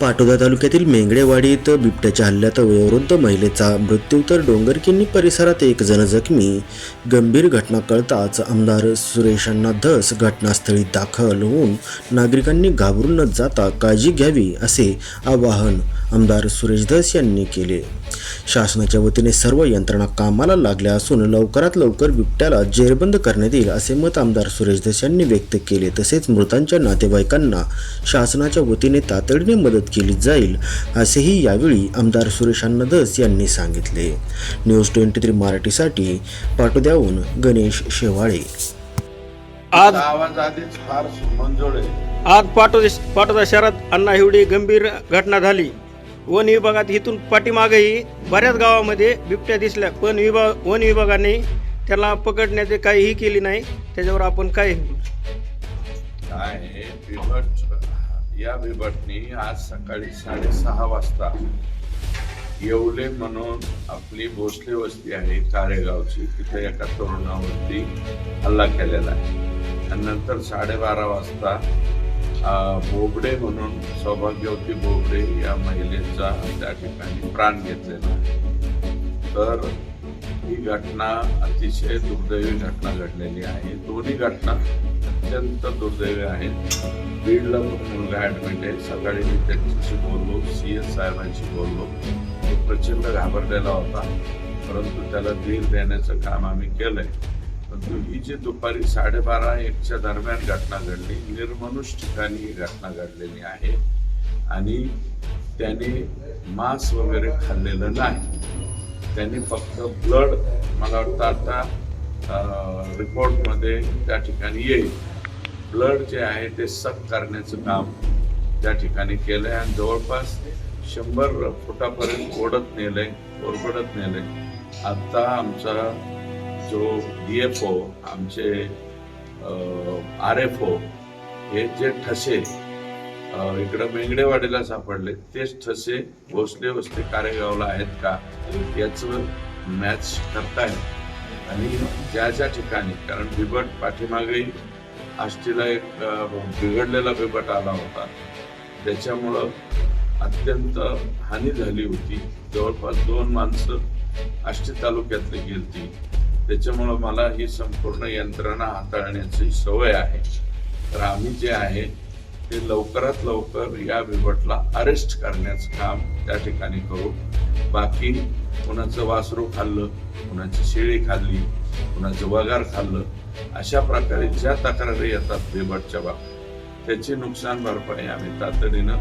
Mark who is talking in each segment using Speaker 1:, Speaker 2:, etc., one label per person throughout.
Speaker 1: पाटोदा तालुक्यातील मेंगडेवाडीत बिबट्याच्या हल्ल्यात वयोवृद्ध महिलेचा मृत्यू तर डोंगरकिन्नी परिसरात एक जण जखमी गंभीर घटना कळताच आमदार सुरेशांना धस घटनास्थळी दाखल होऊन नागरिकांनी घाबरून न जाता काळजी घ्यावी असे आवाहन आमदार सुरेश धस यांनी केले. शासनाच्या वतीने सर्व यंत्रणा कामाला लागल्या असून लवकरात लवकर बिबट्याला जेरबंद करण्यात येईल असे मत आमदार सुरेश धस यांनी व्यक्त केले. तसेच मृतांच्या नातेवाईकांना शासनाच्या वतीने तातडीने मदत केली जाईल असेही यावेळी आमदार सुरेश धस यांनी सांगितले. न्यूज ट्वेंटी थ्री मराठीसाठी पाटोद्याहून गणेश शेवाळे.
Speaker 2: आज
Speaker 3: आवाज आधीच फार मंजूळ आहे.
Speaker 2: आज पाटोदा पाटोदा शहरात अण्णा हिवडी गंभीर घटना झाली. वन विभागात इथून पाठीमागेही बऱ्याच गावामध्ये बिबट्या दिसल्या पण विभाग वन विभागाने त्याला पकडण्याचे काहीही केली नाही. त्याच्यावर आपण काय
Speaker 3: काय आहे, बिबट या बिबटनी आज सकाळी साडेसहा वाजता येवले म्हणून आपली भोसले वस्ती आहे कारेगावची तिथे एका तरुणावरती हल्ला केलेला आहे. आणि नंतर साडेबारा वाजता बोबडे म्हणून सौभाग्यवती बोबडे या महिलेचा त्या ठिकाणी प्राण घेतलेला आहे. तर ही घटना अतिशय दुर्दैवी घटना घडलेली आहे. दोन्ही घटना अत्यंत दुर्दैवी आहेत. बीडला मुलगा ऍडमिट आहे. सकाळी मी त्यांच्याशी बोललो सी एस साहेबांशी बोललो. तो प्रचंड घाबरलेला होता. परंतु त्याला धीर देण्याचं काम आम्ही केलंय. परंतु ही जी दुपारी साडेबारा एकच्या दरम्यान घटना घडली निर्मनुष ठिकाणी ही घटना घडलेली आहे. आणि त्याने मांस वगैरे खाल्लेलं नाही. त्यांनी फक्त ब्लड मला वाटतं आता रिपोर्टमध्ये त्या ठिकाणी येईल. ब्लड जे आहे ते सक करण्याचं काम त्या ठिकाणी केलंय आणि जवळपास शंभर फुटापर्यंत ओढत नेलंय ओरबडत नेलंय. आता आमचा जो डी एफ ओ आमचे आर एफ ओ हे जे ठसे इकडं मेंगडेवाडीला सापडले तेच ठसे भोसले वसले कारेगावला आहेत का? याचं मॅच करताय आणि ज्या ज्या ठिकाणी कारण बिबट पाठीमागेही आष्टीला एक बिघडलेला बिबट आला होता. त्याच्यामुळं अत्यंत हानी झाली होती. जवळपास दोन माणसं आष्टी तालुक्यातली गेलती. त्याच्यामुळं मला ही संपूर्ण यंत्रणा हाताळण्याची सवय आहे. तर आम्ही जे आहे ते लवकरात लवकर या बिबटला अरेस्ट करण्याचं काम त्या ठिकाणी करू. बाकी कुणाचं वासरू खाल्लं कुणाची शेळी खाल्ली कुणाचं वगार खाल्लं अशा प्रकारे ज्या तक्रारी येतात बिबटच्या बाबतीत त्याची नुकसान भरपाई आम्ही तातडीनं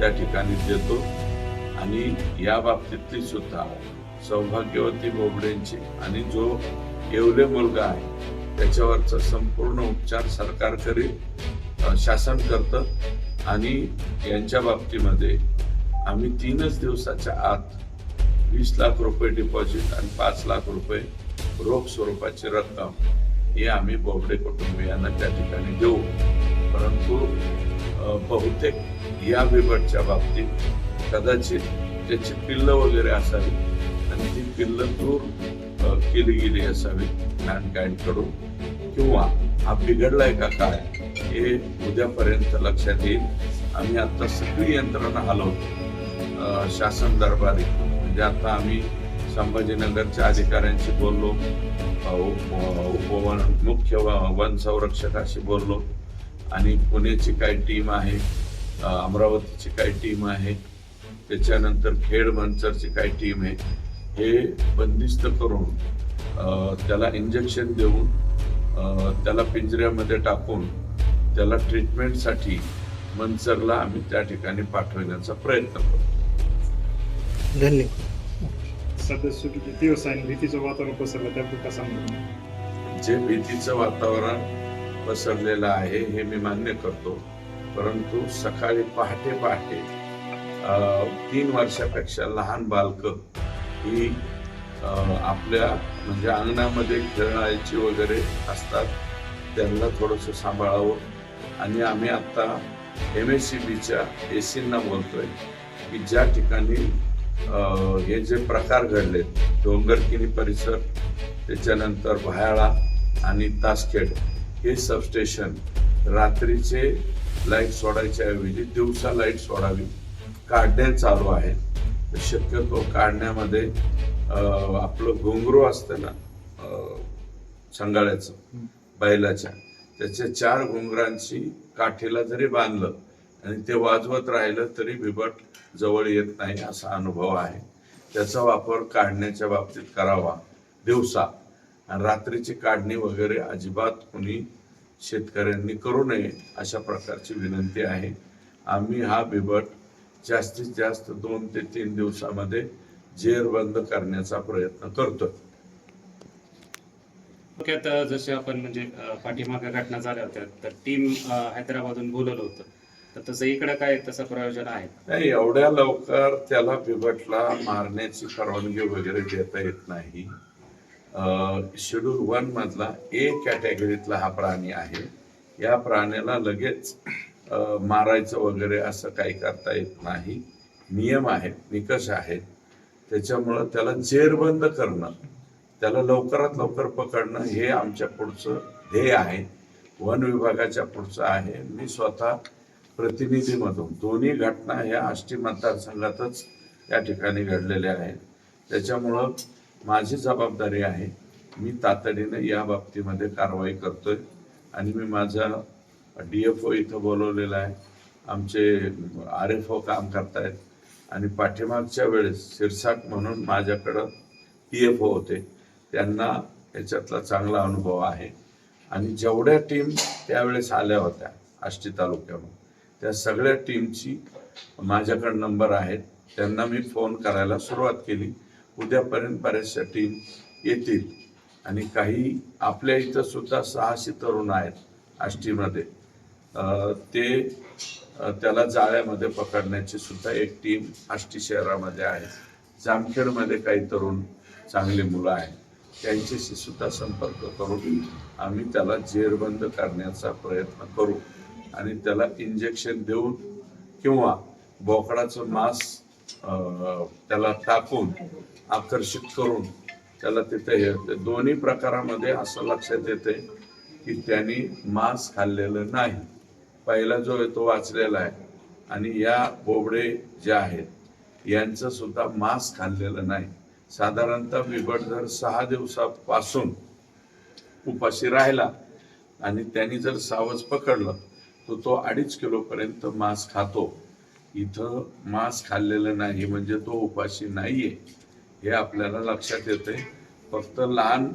Speaker 3: त्या ठिकाणी देतो. आणि या बाबतीतली सुद्धा सौभाग्यवती बोबडेंची. आणि जो येवले मुलगा आहे त्याच्यावरचा संपूर्ण उपचार सरकार करील शासन करतं. आणि यांच्या बाबतीमध्ये आम्ही तीनच दिवसाच्या आत वीस लाख रुपये डिपॉझिट आणि पाच लाख रुपये रोख स्वरूपाची रक्कम हे आम्ही बोबडे कुटुंबियांना त्या ठिकाणी देऊ. परंतु बहुतेक या बिबटच्या बाबतीत कदाचित त्याची पिल्लं वगैरे असावी आणि ती दूर केली गेली असावी मॅनकाइंडकडून किंवा हा बिघडलाय का काय हे उद्यापर्यंत लक्षात येईल. आम्ही आता सगळी यंत्रणा हलवतो शासन दरबारी. म्हणजे आता आम्ही संभाजीनगरच्या अधिकाऱ्यांशी बोललो उप- उपवन मुख्य व- वन संरक्षकाशी बोललो. आणि पुण्याची काही टीम आहे अमरावतीची काही टीम आहे. त्याच्यानंतर खेड मंचरची काही टीम आहे. हे बंदिस्त करून त्याला इंजेक्शन देऊन त्याला पिंजऱ्यामध्ये टाकून त्याला ट्रीटमेंटसाठी मंचरला आम्ही त्या ठिकाणी पाठवण्याचा प्रयत्न करतो.
Speaker 2: धन्यवाद.
Speaker 4: सध्या सुखी दिवस आणि भीतीचं वातावरण पसरलं त्याबद्दल सांगतो
Speaker 3: जे भीतीचं वातावरण पसरलेलं आहे हे मी मान्य करतो. परंतु सकाळी पहाटे पहाटे तीन वर्षापेक्षा लहान बालक ही आपल्या म्हणजे अंगणामध्ये खेळायची वगैरे असतात त्यांना थोडंसं सांभाळावं. आणि आम्ही आत्ता एम एस सी बीच्या ए सींना बोलतोय की ज्या ठिकाणी हे जे प्रकार घडलेत डोंगरकिनी परिसर त्याच्यानंतर भयाळा आणि तासखेड हे सबस्टेशन रात्रीचे लाइट सोडायच्या ऐवजी दिवसा लाइट सोडावी. काढण्या चालू आहेत. शक्यतो काढण्यामध्ये आपलं घुंगरू असतं ना संगाळ्याचं बैलाच्या त्याच्या चार घुंगरांची काठीला जरी बांधलं आणि ते वाजवत राहिलं तरी बिबट जवळ येत नाही असा अनुभव आहे. त्याचा वापर काढण्याच्या बाबतीत करावा दिवसा. आणि रात्रीची काढणी वगैरे अजिबात कुणी शेतकऱ्यांनी करू नये अशा प्रकारची विनंती आहे. आम्ही हा बिबट जास्तीत जास्त दोन ते तीन दिवसामध्ये जेर बंद करण्याचा प्रयत्न करतोय.
Speaker 5: थोडक्यात जसे आपण म्हणजे पाठीमागे घटना झाल्या होत्या तर टीम हैदराबादहून बोलवलं होतं. तर तसं इकडं काय तसं प्रयोजन आहे?
Speaker 3: नाही एवढ्या लवकर त्याला बिबटला मारण्याची परवानगी वगैरे देता येत नाही. शेड्यूल वन मधला ए कॅटेगरीतला हा प्राणी आहे. या प्राण्याला लगेच मारायचं वगैरे असं काही करता येत नाही. नियम आहेत निकष आहेत. त्याच्यामुळं त्याला जेरबंद करणं त्याला लवकरात लवकर पकडणं हे आमच्या पुढचं ध्येय आहे. वन विभागाच्या पुढचं आहे. मी स्वतः प्रतिनिधीमधून दोन्ही घटना ह्या आष्टी मतदारसंघातच या ठिकाणी घडलेल्या आहेत. त्याच्यामुळं माझी जबाबदारी आहे मी तातडीनं या बाबतीमध्ये कारवाई करतोय आणि मी माझा डी एफ ओ इथं बोलवलेला आहे. आमचे आर एफ ओ काम करतायत. आणि पाठीमागच्या वेळेस शिरसाट म्हणून माझ्याकडं पी एफ ओ होते. त्यांना याच्यातला चांगला अनुभव आहे. आणि जेवढ्या टीम त्यावेळेस आल्या होत्या आष्टी तालुक्यामध्ये त्या सगळ्या टीमची माझ्याकडे नंबर आहेत. त्यांना मी फोन करायला सुरुवात केली. उद्यापर्यंत बऱ्याचशा टीम येतील. आणि काही आपल्या इथं सुद्धा सहाशे तरुण आहेत आष्टीमध्ये. ते त्याला जाळ्यामध्ये पकडण्याची सुद्धा एक टीम आष्टी शहरामध्ये आहे. जामखेडमध्ये काही तरुण चांगली मुलं आहेत. त्यांच्याशी सुद्धा संपर्क करून आम्ही त्याला जेरबंद करण्याचा प्रयत्न करू आणि त्याला इंजेक्शन देऊन किंवा बोकडाचं मांस त्याला टाकून आकर्षित करून त्याला तिथे हे ते दोन्ही प्रकारामध्ये असं लक्षात येते की त्यांनी मांस खाल्लेलं नाही. पहिला जो आहे तो वाचलेला आहे. आणि या बोबडे जे आहेत यांचं सुद्धा मांस खाल्लेलं नाही. साधारणतः बिबट जर सहा दिवसापासून उपाशी राहिला आणि त्यांनी जर सावज पकडलं तर तो अडीच किलोपर्यंत मांस खातो. इथं मांस खाल्लेलं नाही म्हणजे तो उपाशी नाहीये हे आपल्याला लक्षात येते फक्त लहान